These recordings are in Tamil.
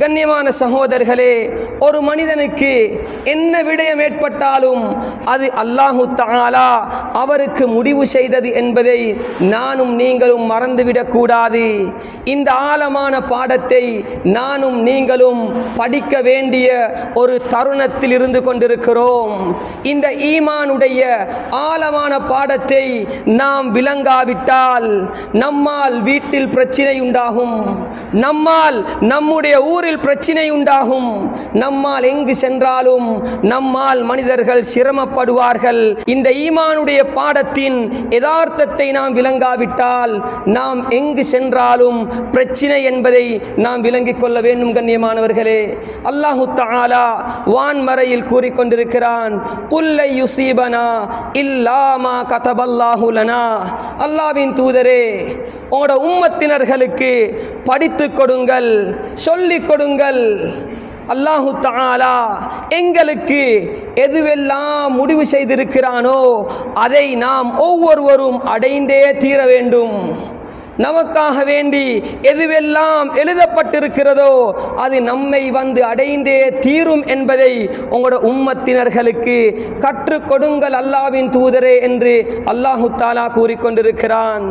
கண்ணியமான சகோதரர்களே ஒரு மனிதனுக்கு என்ன விடயம் ஏற்பட்டாலும் அது அல்லாஹு தாலா அவருக்கு முடிவு செய்தது என்பதை நானும் நீங்களும் மறந்துவிடக்கூடாது. இந்த ஆழமான பாடத்தை நானும் நீங்களும் படிக்க வேண்டிய ஒரு தருணத்தில் இருந்து கொண்டிருக்கிறோம். இந்த ஈமானுடைய ஆழமான பாடத்தை நாம் விளங்காவிட்டால் நம்மால் வீட்டில் பிரச்சனை உண்டாகும். நம்மால் நம்முடைய ஊரில் பிரச்சனை உண்டாகும். நம்மால் எங்கு சென்றாலும் நம்மால் மனிதர்கள் சிரமப்படுவார்கள். இந்த ஈமானுடைய பாடத்தின் யதார்த்தத்தை நாம் விளங்காவிட்டால் நாம் எங்கு சென்றாலும் பிரச்சனை என்பதை நாம் விளங்கிக் கொள்ள வேண்டும் கண்ணியமானவர்களே. அல்லாஹு தாலா வான்மறையில் கூறிக்கொண்டிருக்கிறான் குல்லை யுசீபனா இல்லாமா கதபல்லாஹு அல்லாவின் தூதரே உங்களோட உம்மத்தினர்களுக்கு படித்து கொடுங்கள் சொல்லிக் கொடு பயப்படுங்கள் அல்லாஹு தாலா எங்களுக்கு எதுவெல்லாம் முடிவு செய்திருக்கிறானோ அதை நாம் ஒவ்வொருவரும் அடைந்தே தீர வேண்டும். நமக்காக வேண்டி எதுவெல்லாம் எழுதப்பட்டிருக்கிறதோ அது நம்மை வந்து அடைந்தே தீரும் என்பதை உங்களோட உம்மத்தினர்களுக்கு கற்றுக் கொடுங்கள் அல்லாவின் தூதரே என்று அல்லாஹு தாலா கூறிக்கொண்டிருக்கிறான்.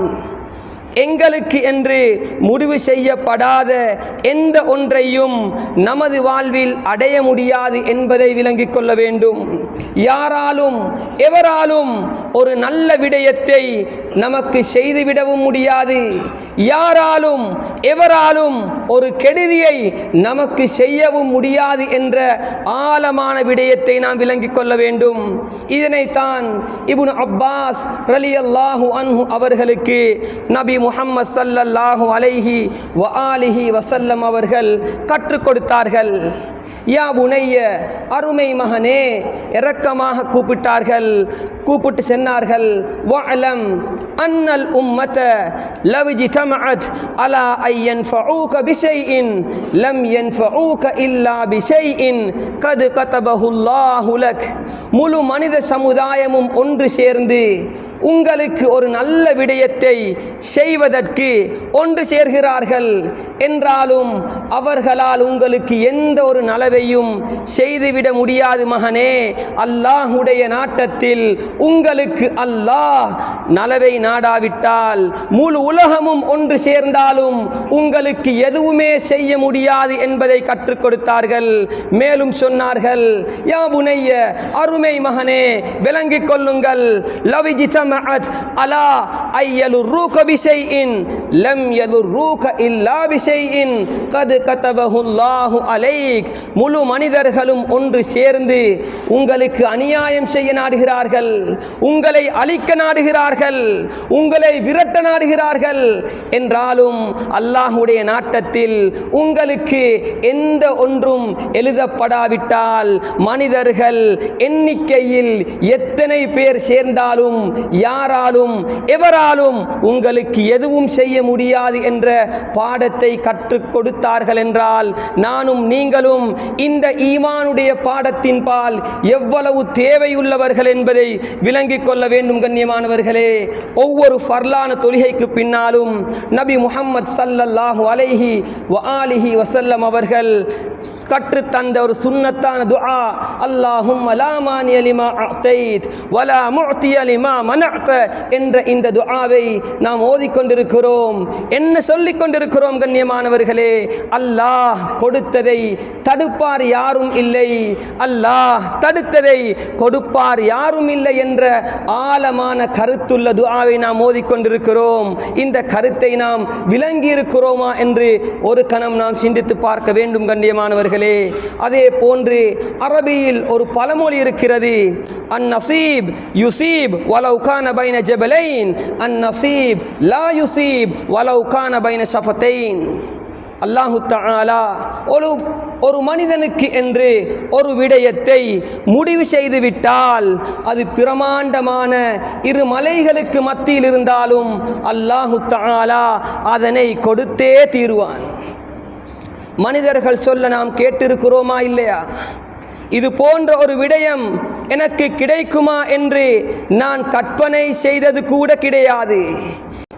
எங்களுக்கு என்று முடிவு செய்யப்படாத எந்த ஒன்றையும் நமது வாழ்வில் அடைய முடியாது என்பதை விளங்கிக் கொள்ள வேண்டும். யாராலும் எவராலும் ஒரு நல்ல விடயத்தை நமக்கு செய்துவிடவும் முடியாது. யாராலும் எவராலும் ஒரு கெடுதியை நமக்கு செய்யவும் முடியாது என்ற ஆழமான விடயத்தை நாம் விளங்கிக் கொள்ள வேண்டும். இதனைத்தான் இபுன் அப்பாஸ் ரலியல்லாஹு அன்ஹு அவர்களுக்கு நபி முஹம்மது சல்லல்லாஹு அலைஹி வ ஆலிஹி வசல்லம் அவர்கள் கற்றுக் கொடுத்தார்கள். யா புனைய அருமை மகனே இரக்கமாக கூப்பிட்டார்கள். கூப்பிட்டு சென்னார்கள். வஅலம் அன்னல் உம்மத லவ் اجتمعت على ஐ ينفعوك بشيء லம் ينفعوك இல்லா بشيء قد كتبه الله لك. முழு மனித சமுதாயமும் ஒன்று சேர்ந்து உங்களுக்கு ஒரு நல்ல விடயத்தை செய்வதற்கு ஒன்று சேர்கிறார்கள். என்றாலும் அவர்களால் உங்களுக்கு எந்த ஒரு நலவையும் செய்துவிட முடியாது மகனே. அல்லாஹுடைய நாட்டத்தில் உங்களுக்கு அல்லாஹ் நலவை நாடாவிட்டால் முழு உலகமும் ஒன்று சேர்ந்தாலும் உங்களுக்கு எதுவுமே செய்ய முடியாது என்பதை கற்றுக் கொடுத்தார்கள். மேலும் சொன்னார்கள் யா புனைய அருமை மகனே விளங்கிக் கொள்ளுங்கள். லவ் அத் அலா ஐயலுர்ரூக பிஷைஇன் லம் யதுர்ரூக இல்லா பிஷைஇன் இன் கது அல்லாஹு அலைக். முழு மனிதர்களும் ஒன்று சேர்ந்து உங்களுக்கு அநியாயம் செய்ய நாடுகிறார்கள். உங்களை அழிக்க நாடுகிறார்கள். உங்களை விரட்ட நாடுகிறார்கள். என்றாலும் அல்லாஹுடைய நாட்டத்தில் உங்களுக்கு எந்த ஒன்றும் எழுதப்படாவிட்டால் மனிதர்கள் எண்ணிக்கையில் எத்தனை பேர் சேர்ந்தாலும் யாராலும் எவராலும் உங்களுக்கு எதுவும் செய்ய முடியாது என்ற பாடத்தை கற்றுக் கொடுத்தார்கள் என்றால் நானும் நீங்களும் இந்த ஈமானுடைய பாடத்தின் பால் எவ்வளவு தேவையுள்ளவர்கள் என்பதை விளங்கிக் கொள்ள வேண்டும் கண்ணியமானவர்களே. ஒவ்வொரு ஃபர்லான தொழுகைக்கு பின்னாலும் நபி முஹம்மது சல்லல்லாஹு அலைஹி வ ஆலிஹி வசல்லம் அவர்கள் கற்றுத் தந்த ஒரு சுன்னத்தான துஆ அல்லாஹும் அலாமானி அலிமா அத்தைத் வலா முஅத்திய அலிமா மனஅத என்ற இந்த துஆவை நாம் ஓதிக்கொண்டிருக்கிறோம். என்ன சொல்லிக் கொண்டிருக்கிறோம் கண்ணியமானவர்களே? அல்லாஹ் கொடுத்ததை தடுப்பார் யாரும் இல்லை. அல்லாஹ் தடுத்ததை கொடுப்பார் யாரும் இல்லை என்ற ஆழமான கருத்துள்ள துஆவை நாம் ஓதிக்கொண்டிருக்கிறோம். இந்த கருத்து நாம் விளங்கி இருக்கிறோமா என்று ஒரு கணம் நாம் சிந்தித்து பார்க்க வேண்டும் கண்ணியமானவர்களே. அதே போன்று அரபியில் ஒரு பழமொழி இருக்கிறது. அன் நசீப் யுசீப் வலவு கான பைன ஜபலைன். அன் நசீப் லா யுசீப் வலவு கான பைன ஷஃபத்தைன். அல்லாஹு தாலா ஒரு ஒரு மனிதனுக்கு என்று ஒரு விடயத்தை முடிவு செய்து விட்டால் அது பிரமாண்டமான இரு மலைகளுக்கு மத்தியில் இருந்தாலும் அல்லாஹு தாலா அதனை கொடுத்தே தீருவான். மனிதர்கள் சொல்ல நாம் கேட்டிருக்கிறோமா இல்லையா? இது போன்ற ஒரு விடயம் எனக்கு கிடைக்குமா என்று நான் கற்பனை செய்தது கூட கிடையாது.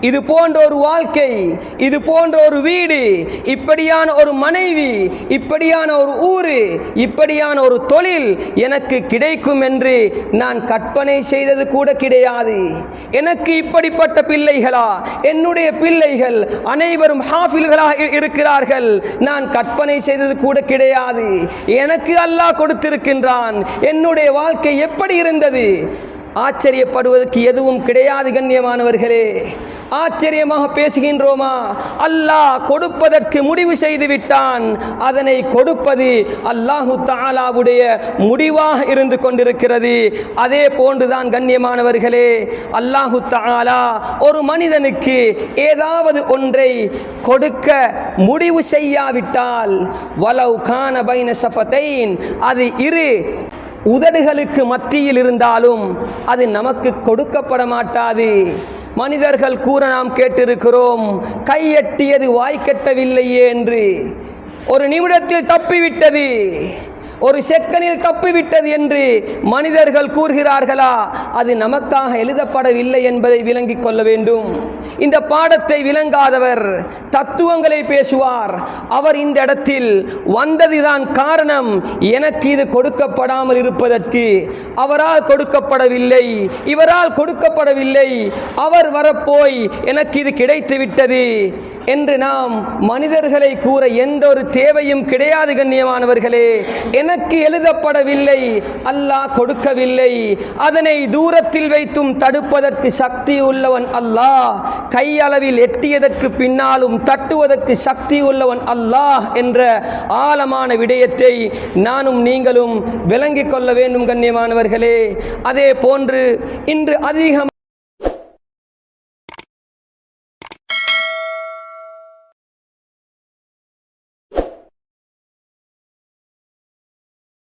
இது போன்ற ஒரு வாழ்க்கை இது போன்ற ஒரு வீடு இப்படியான ஒரு மனைவி இப்படியான ஒரு ஊர் இப்படியான ஒரு தொழில் எனக்கு கிடைக்கும் என்று நான் கற்பனை செய்தது கூட கிடையாது. எனக்கு இப்படிப்பட்ட பிள்ளைகளா? என்னுடைய பிள்ளைகள் அனைவரும் ஹாஃபில்களாக இருக்கிறார்கள். நான் கற்பனை செய்தது கூட கிடையாது. எனக்கு அல்லாஹ் கொடுத்திருக்கின்றான். என்னுடைய வாழ்க்கை எப்படி இருந்தது? ஆச்சரியப்படுவதற்கு எதுவும் கிடையாது கண்ணியமானவர்களே. ஆச்சரியமாக பேசுகின்றோமா? அல்லாஹ் கொடுப்பதற்கு முடிவு செய்து விட்டான். அதனை கொடுப்பது அல்லாஹு தாலாவுடைய முடிவாக இருந்து கொண்டிருக்கிறது. அதே போன்றுதான் கண்ணியமானவர்களே அல்லாஹு தாலா ஒரு மனிதனுக்கு ஏதாவது ஒன்றை கொடுக்க முடிவு செய்யாவிட்டால் வலவு கான பைன சஃபத்தைன் அது இரு உதடுகளுக்கு மத்தியில் இருந்தாலும் அது நமக்கு கொடுக்கப்பட மாட்டாது. மனிதர்கள் கூற நாம் கேட்டிருக்கிறோம் கையெட்டியது வாய்க்கெட்டவில்லையே என்று. ஒரு நிமிடத்தில் தப்பிவிட்டது. ஒரு செக்கனில் தப்பிவிட்டது என்று மனிதர்கள் கூறுகிறார்களா? அது நமக்காக எழுதப்படவில்லை என்பதை விளங்கிக் கொள்ள வேண்டும். இந்த பாடத்தை விளங்காதவர் தத்துவங்களை பேசுவார். அவர் இந்த இடத்தில் வந்ததுதான் காரணம். எனக்கு இது கொடுக்கப்படாமல் இருப்பதற்கு. அவரால் கொடுக்கப்படவில்லை. இவரால் கொடுக்கப்படவில்லை. அவர் வரப்போய் எனக்கு இது கிடைத்து விட்டது என்று நாம் மனிதர்களை கூற எந்த ஒரு தேவையும் கிடையாது கண்ணியமானவர்களே. எனக்கு எழுதப்படவில்லை அல்லாஹ் கொடுக்கவில்லை. அதனை தூரத்தில் வைத்தும் தடுப்பதற்கு சக்தி உள்ளவன் அல்லாஹ். கையளவில் எட்டியதற்கு பின்னாலும் தட்டுவதற்கு சக்தி உள்ளவன் அல்லாஹ் என்ற ஆழமான விடயத்தை நானும் நீங்களும் விளங்கிக் கொள்ள வேண்டும் கண்ணியமானவர்களே. அதே போன்று இன்று அதிகம்